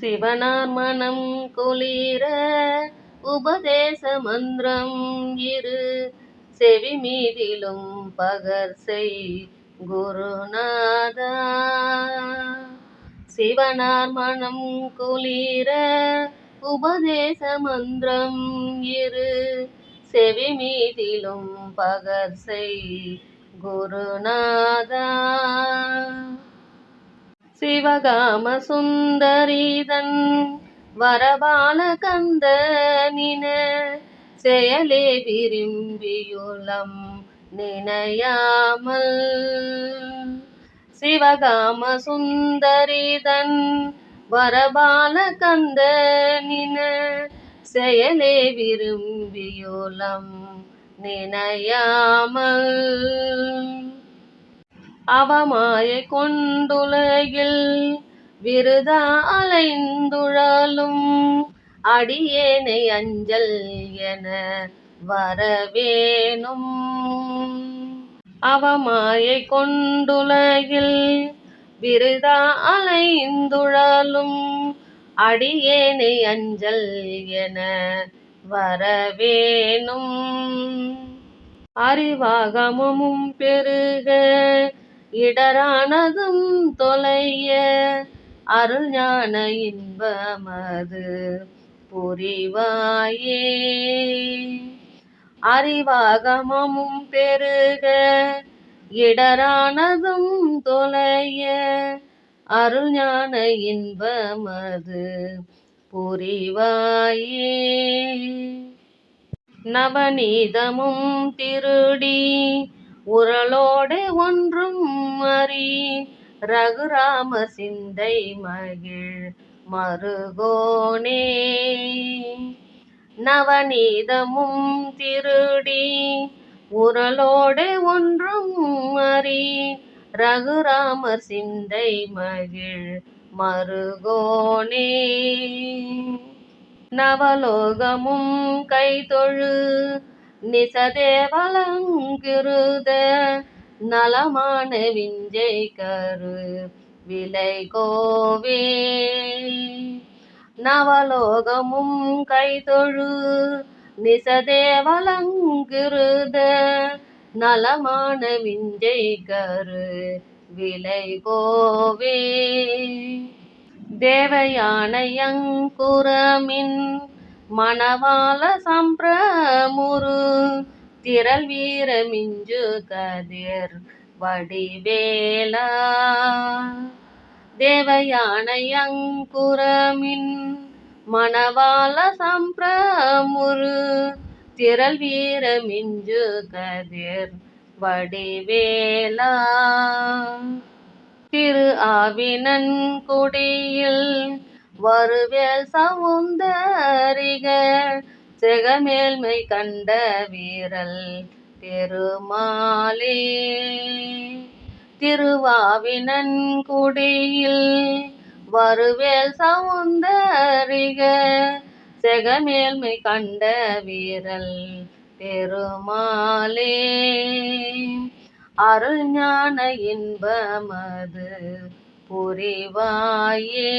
சிவனார் மனம் குளிர உபதேச மந்திரம் இரு. செவி மீதிலும் பகர் செய் குருநாதா. சிவனார் மனம் குளிர உபதேச மந்திரம் இரு. செவி மீதிலும் பகர் செய் குருநாதா. சிவகாம சுந்தரிதன் வரபால கந்த செயலே விரும்பியுளம் நினையாமல். சிவகாம சுந்தரிதன் வரபால கந்த செயலே விரும்பியுளம் நினையாமல். அவமாயை கொண்டுலகில் விருதா அலைந்துழலும். அடியேனை அஞ்சல் என வரவேணும். அவமாயை கொண்டுலகில் விருதா அலைந்துழலும். அடியேனை அஞ்சல் என வரவேணும். அறிவாகமும் பெருக இடரானதும் தொலைய அருள் ஞான இன்பமது புரிவாயே. அறிவாகமும் பெருக இடரானதும் தொலைய அருள் ஞான இன்பமது புரிவாயே. நவநீதமும் திருடி உரலோடு ஒன்றும் அறி ரகுராம சிந்தை மகிழ் மருகோனே. நவநீதமும் திருடி உரலோடு ஒன்றும் அறி ரகுராமர் சிந்தை மகிழ் மருகோனே. நவலோகமும் கைதொழு நிசதேவலங்கிருத நலமான விஞ்சை கரு விலை கோவே நவலோகமும் கைதொழு நிசதேவலங்கிருத நலமான விஞ்சை கரு விலை கோவே தேவயானையங்குரமின் மணவாள சம்பிரமுரு திரள் வீரமிஞ்சு கதிர் வடிவேலா. தேவயானையங்குரமின் மணவாள சம்பிரமுரு திரள் வீரமிஞ்சு கதிர் வடிவேலா. திரு ஆவினன் குடியில் வருவேல் சவுந்தரிகள். செகமேல்மை கண்ட வீரல் பெருமாளே திருவாவினன்குடியில் வருவேல் சவுந்தரிக. செகமேல்மை கண்ட வீரல் பெருமாளே அருள் ஞான இன்பமது புரிவாயே.